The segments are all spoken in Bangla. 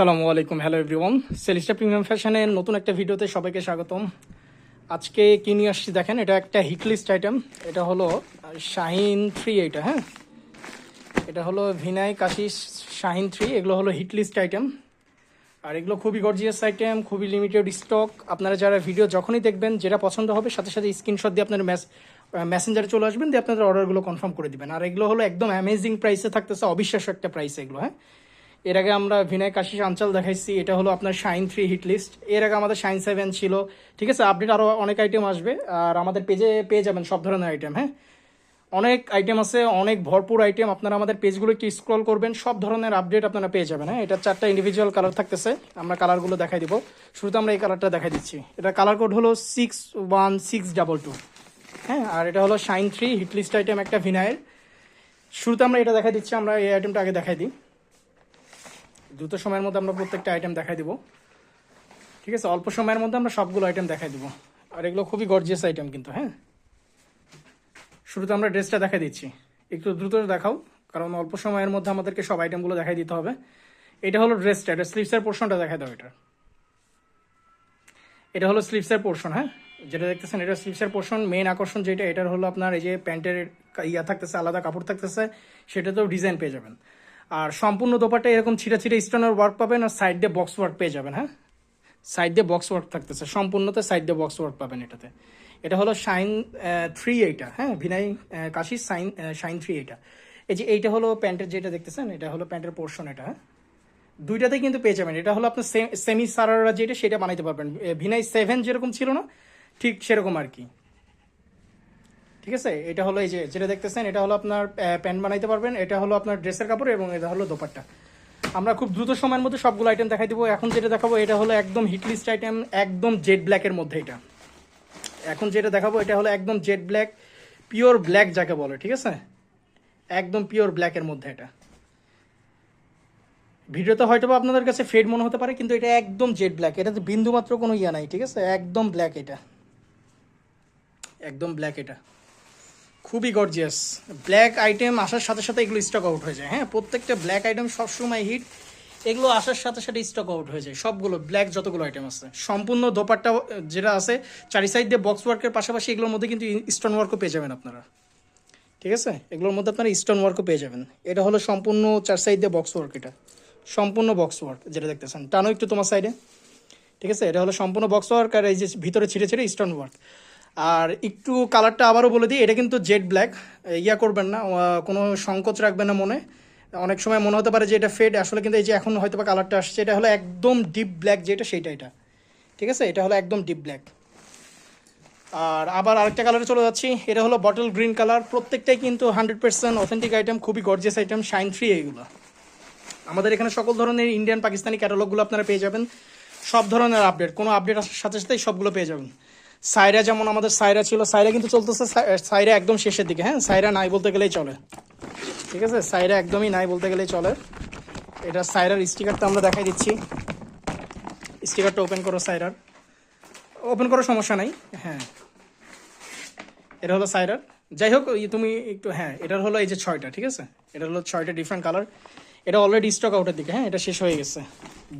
সালামু আলাইকুম হ্যালো এভরিওয়ান সেলিস্টা প্রিমিয়াম ফ্যাশনের নতুন একটা ভিডিওতে সবাইকে স্বাগতম। আজকে কি নিয়ে আসছি দেখেন, এটা একটা হিটলিস্ট আইটেম এটা হলো শাহিন থ্রি এইটা হ্যাঁ? এটা হলো ভিনাই কাশি শাহিন থ্রি এগুলো হলো হিটলিস্ট আইটেম আর এগুলো খুবই গর্জিয়াস আইটেম খুবই লিমিটেড স্টক আপনারা যারা ভিডিও যখনই দেখবেন, যেটা পছন্দ হবে, সাথে সাথে স্ক্রিনশট দিয়ে আপনার ম্যাস মেসেঞ্জারে চলে আসবেন, দিয়ে আপনাদের অর্ডারগুলো কনফার্ম করে দিবেন। আর এগুলো হলো একদম অ্যামেজিং প্রাইসে থাকতেছে, অবিশ্বাস্য একটা প্রাইস এগুলো হ্যাঁ? এর আগে আমরা ভিনায় কাশি আঞ্চল দেখাইছি, এটা হলো আপনার শাইন থ্রি হিট লিস্ট এর আগে আমাদের শাইন সেভেন ছিল। ঠিক আছে আপডেট আরও অনেক আইটেম আসবে, আর আমাদের পেজে পেয়ে যাবেন সব ধরনের আইটেম হ্যাঁ? অনেক আইটেম আছে, অনেক ভরপুর আইটেম আপনারা আমাদের পেজগুলো একটু স্ক্রল করবেন, সব ধরনের আপডেট আপনারা পেয়ে যাবেন হ্যাঁ? এটা চারটা ইন্ডিভিজুয়াল কালার থাকতেছে, আমরা কালারগুলো দেখাই দিব। শুরুতে আমরা এই কালারটা দেখাই দিচ্ছি। এটা কালার কোড হলো six one six double two হ্যাঁ? আর এটা হলো শাইন থ্রি হিটলিস্ট আইটেম একটা ভিনায়ের শুরুতে আমরা এটা দেখাই দিচ্ছি, আমরা এই আইটেমটা আগে দেখাই দিই। দ্রুত সময়ের মধ্যে আমরা প্রত্যেকটা আইটেম দেখাই দিব। ঠিক আছে? অল্প সময়ের মধ্যে আমরা সবগুলো আইটেম দেখাই দিব। আর এগুলো খুবই গর্জিয়াস আইটেম কিন্তু হ্যাঁ? শুরুতে আমরা ড্রেসটা দেখাই দিচ্ছি। একটু দ্রুত দেখাও, কারণ অল্প সময়ের মধ্যে আমাদেরকে সব আইটেমগুলো দেখাই দিতে হবে। এটা হলো ড্রেসটা, এটা স্লিভসের পোর্শনটা দেখাই দাও এটা। এটা হলো স্লিভসের পোর্শন হ্যাঁ? যেটা দেখতেছেন, এটা স্লিভসের পোর্শন মেন আকর্ষণ যেটা, এটার হলো আপনার এই যে প্যান্টের ইয়া থাকতেছে, আলাদা কাপড় থাকতেছে, সেটাতেও ডিজাইন পেয়ে যাবেন। আর সম্পূর্ণ দোপাটা এরকম ছিটা ছিটা স্টোনের ওয়ার্ক পাবেন আর সাইড দিয়ে বক্স ওয়ার্ক পেয়ে যাবেন হ্যাঁ? সাইড দিয়ে বক্স ওয়ার্ক থাকতেছে, সম্পূর্ণতে সাইড দিয়ে বক্স ওয়ার্ক পাবেন এটাতে। এটা হলো শাইন থ্রি এইটা হ্যাঁ? ভিনাই কাশি সাইন শাইন থ্রি এইটা এই যে এইটা হলো প্যান্টের যেটা দেখতেছেন, এটা হলো প্যান্টের পোর্শন এটা হ্যাঁ? দুইটাতে কিন্তু পেয়ে যাবেন। এটা হলো আপনার সেমি সারারা যেটা, সেটা বানাইতে পারবেন। ভিনাই সেভেন যেরকম ছিল না, ঠিক সেরকম আর কি। ঠিক আছে? এটা হলো এই যে, যেটা দেখতেছেন, এটা হলো আপনার প্যান্ট বানাইতে পারবেন, এটা হলো আপনার ড্রেসের কাপড় এবং এটা হলো দোপাট্টা। আমরা খুব দ্রুত সময়ের মধ্যে সবগুলো আইটেম দেখাই দিব। এখন যেটা দেখাবো, এটা হলো একদম হিটলিস্ট আইটেম একদম জেড ব্ল্যাকের মধ্যে এটা। এখন যেটা দেখাবো, এটা হলো একদম জেড ব্ল্যাক পিওর ব্ল্যাক যাকে বলে, ঠিক আছে? একদম পিওর ব্ল্যাকের মধ্যে এটা। ভিডিওতে হয়তো আপনাদের কাছে ফেড মনে হতে পারে, কিন্তু এটা একদম জেড ব্ল্যাক এটাতে বিন্দু মাত্র কোনো ইয়া নাই, ঠিক আছে? একদম ব্ল্যাক এটা। একদম ব্ল্যাক এটা। খুবই গর্জিয়াস ব্ল্যাক আইটেম আসার সাথে সাথে এগুলো স্টক আউট হয়ে যায়। হ্যাঁ প্রত্যেকটা ব্ল্যাক আইটেম সবসময় হিট এগুলো আসার সাথে সাথে স্টক আউট হয়ে যায়। সবগুলো ব্ল্যাক যতগুলো আইটেম আছে। সম্পূর্ণ দোপাট্টা যেটা আছে, চারি সাইড দিয়ে বক্স ওয়ার্কের পাশাপাশি এগুলোর মধ্যে কিন্তু স্টোন ওয়ার্কও পেয়ে যাবেন আপনারা। ঠিক আছে? এগুলোর মধ্যে আপনারা স্টোন ওয়ার্কও পেয়ে যাবেন। এটা হলো সম্পূর্ণ চার সাইড দিয়ে বক্স ওয়ার্ক এটা। সম্পূর্ণ বক্স ওয়ার্ক যেটা দেখতেছেন। টানো একটু তোমার সাইডে ঠিক আছে? এটা হলো সম্পূর্ণ বক্স ওয়ার্ক আর এই যে ভিতরে ছিঁড়ে ছিঁড়ে স্টোন ওয়ার্ক আর একটু কালারটা আবারও বলে দিই, এটা কিন্তু জেড ব্ল্যাক ইয়া করবেন না কোনো সংকোচ রাখবেন না মনে। অনেক সময় মনে হতে পারে যে এটা ফেড আসলে কিন্তু এই যে এখন হয়তো বা কালারটা আসছে, এটা হলো একদম ডিপ ব্ল্যাক যেটা সেইটা এটা। ঠিক আছে? এটা হলো একদম ডিপ ব্ল্যাক আর আবার আরেকটা কালারে চলে যাচ্ছি, এটা হলো বটল গ্রিন কালার প্রত্যেকটাই কিন্তু হান্ড্রেড পার্সেন্ট অথেন্টিক আইটেম খুবই গর্জিয়াস আইটেম শাইন ফ্রি এইগুলো আমাদের এখানে সকল ধরনের ইন্ডিয়ান পাকিস্তানি ক্যাটালগুলো আপনারা পেয়ে যাবেন। সব ধরনের আপডেট কোনো আপডেট আসার সাথে সাথেই সবগুলো পেয়ে যাবেন। সাইরা যেমন আমাদের সাইরা ছিল, সাইরা কিন্তু চলতেছে সাই- সাইরা একদম শেষের দিকে হ্যাঁ? সাইরা নাই বলতে গেলেই চলে। ঠিক আছে? সাইরা একদমই নাই বলতে গেলেই চলে। এটা সাইরার স্টিকারটা আমরা দেখাই দিচ্ছি। স্টিকারটা ওপেন করো সাইরার। ওপেন করার সমস্যা নাই। হ্যাঁ। এটা হলো সাইরার। যাই হোক তুমি একটু হ্যাঁ এটার হলো এই যে ছয়টা, ঠিক আছে? এটা হলো ছয়টা ডিফারেন্ট কালার এটা অলরেডি স্টক আউটের দিকে হ্যাঁ? এটা শেষ হয়ে গেছে।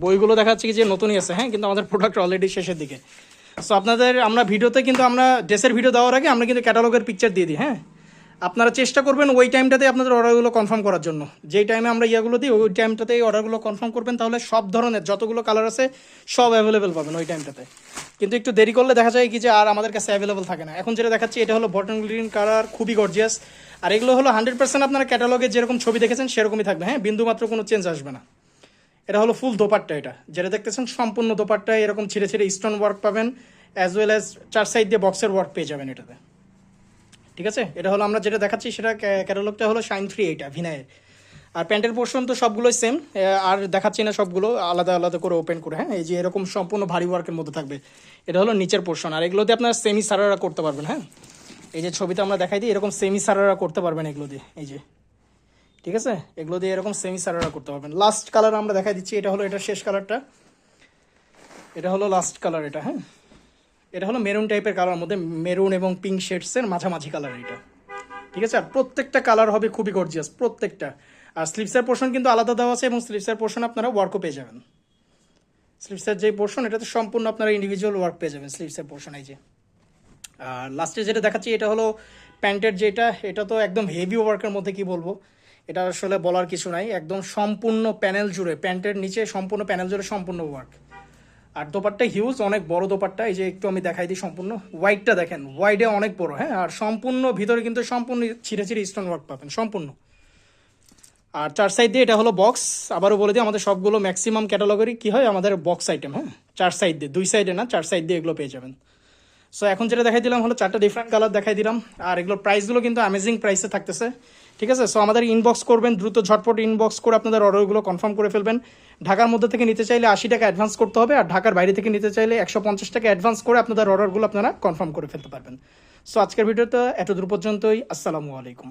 বইগুলো দেখাচ্ছে কি যে নতুনই আছে হ্যাঁ? কিন্তু আমাদের প্রোডাক্ট অলরেডি শেষের দিকে। সো আপনাদের, আমরা ভিডিওতে কিন্তু আমরা ড্রেসের ভিডিও দেওয়ার আগে আমরা কিন্তু ক্যাটালগের পিকচার দিয়ে দিই হ্যাঁ? আপনারা চেষ্টা করবেন ওই টাইমটাতে আপনাদের অর্ডারগুলো কনফার্ম করার জন্য। যেই টাইমে আমরা ইয়াগুলো দিই, ওই টাইমটাতেই অর্ডারগুলো কনফার্ম করবেন, তাহলে সব ধরনের যতগুলো কালার আছে, সব অ্যাভেলেবেল পাবেন ওই টাইমটাতে কিন্তু একটু দেরি করলে দেখা যায় কি যে আর আমাদের কাছে অ্যাভেলেবেল থাকে না। এখন যেটা দেখাচ্ছি, এটা হলো বটন গ্রিন কালার খুবই গর্জিয়াস আর এগুলো হলো হান্ড্রেড পার্সেন্ট আপনারা ক্যাটালগে যেরকম ছবি দেখেছেন, সেরকমই থাকবে হ্যাঁ? বিন্দু মাত্র কোনো চেঞ্জ আসবে না। এটা হলো ফুল দোপাট্টা এটা। যেটা দেখতেছেন, সম্পূর্ণ দোপাট্টা, এরকম ছিঁড়ে ছিঁড়ে স্টোন ওয়ার্ক পাবেন অ্যাজ ওয়েল অ্যাজ চার সাইড দিয়ে বক্সের ওয়ার্ক পেয়ে যাবেন এটাতে। ঠিক আছে? এটা হলো আমরা যেটা দেখাচ্ছি, সেটা ক্যাটালগটা হলো শাইন থ্রি এইটা ভিনায়ের আর প্যান্টের পোর্শন তো সবগুলোই সেম আর দেখাচ্ছি না সবগুলো, আলাদা আলাদা করে ওপেন করে হ্যাঁ? এই যে এরকম সম্পূর্ণ ভারী ওয়ার্কের মধ্যে থাকবে। এটা হলো নিচের পোর্শন আর এগুলোতে আপনার সেমি সারারা করতে পারবেন হ্যাঁ? এই যে ছবিতে আমরা দেখাই দিই, এরকম সেমি সারারা করতে পারবেন এগুলো দিয়ে, এই যে। ঠিক আছে? এগুলো দিয়ে এরকম সেমি সারারা করতে পারবেন। লাস্ট কালার আমরা দেখাই দিচ্ছি, এটা হলো, এটা শেষ কালারটা এটা হলো লাস্ট কালার এটা হ্যাঁ? এটা হলো মেরুন টাইপের কালার মধ্যে মেরুন এবং পিঙ্ক শেডসের মাঝামাঝি কালার এটা। ঠিক আছে? আর প্রত্যেকটা কালার হবে খুবই গর্জিয়াস প্রত্যেকটা। আর স্লিপসের পোর্শন কিন্তু আলাদা দেওয়া আছে এবং স্লিপসের পোর্শন আপনারা ওয়ার্কও পেয়ে যাবেন। স্লিভসের যে পোর্শন এটাতে সম্পূর্ণ আপনারা ইন্ডিভিজুয়াল ওয়ার্ক পেয়ে যাবেন স্লিভসের পোর্শন এই যে। আর লাস্টে যেটা দেখাচ্ছি, এটা হলো প্যান্টের যেটা, এটা তো একদম হেভি ওয়ার্কের মধ্যে কি বলব? এটা আসলে বলার কিছু নাই। একদম সম্পূর্ণ প্যানেল জুড়ে, প্যান্টের নিচে সম্পূর্ণ প্যানেল জুড়ে সম্পূর্ণ ওয়ার্ক আর দোপাট্টা হিউজ অনেক বড় দোপাট্টা। এই যে একটু আমি দেখাই দিই সম্পূর্ণ। হোয়াইটটা দেখেন হোয়াইটে অনেক বড় হ্যাঁ? আর সম্পূর্ণ ভিতরে কিন্তু সম্পূর্ণ ছিঁড়ে ছিঁড়ে স্টোন ওয়ার্ক পাবেন, সম্পূর্ণ। আর চার সাইড দিয়ে এটা হলো বক্স আবারও বলে দিই, আমাদের সবগুলো ম্যাক্সিমাম ক্যাটালগরি কি হয়? আমাদের বক্স আইটেম হ্যাঁ? চার সাইড দিয়ে, দুই সাইডে না, চার সাইড দিয়ে এগুলো পেয়ে যাবেন। সো এখন যেটা দেখাই দিলাম হলো চারটা ডিফারেন্ট কালার দেখাই দিলাম। আর এগুলোর প্রাইসগুলো কিন্তু অ্যামেজিং প্রাইসে থাকতেছে। ঠিক আছে? সো আমাদের ইনবক্স করবেন, দ্রুত ঝটপট ইনবক্স করে আপনাদের অর্ডারগুলো কনফার্ম করে ফেলবেন। ঢাকার মধ্যে থেকে নিতে চাইলে আশি টাকা অ্যাডভান্স করতে হবে আর ঢাকার বাইরে থেকে নিতে চাইলে একশো পঞ্চাশ টাকা অ্যাডভান্স করে আপনাদের অর্ডারগুলো আপনারা কনফার্ম করে ফেলতে পারবেন। সো আজকের ভিডিওতে এত দূর পর্যন্তই। আসসালামু আলাইকুম।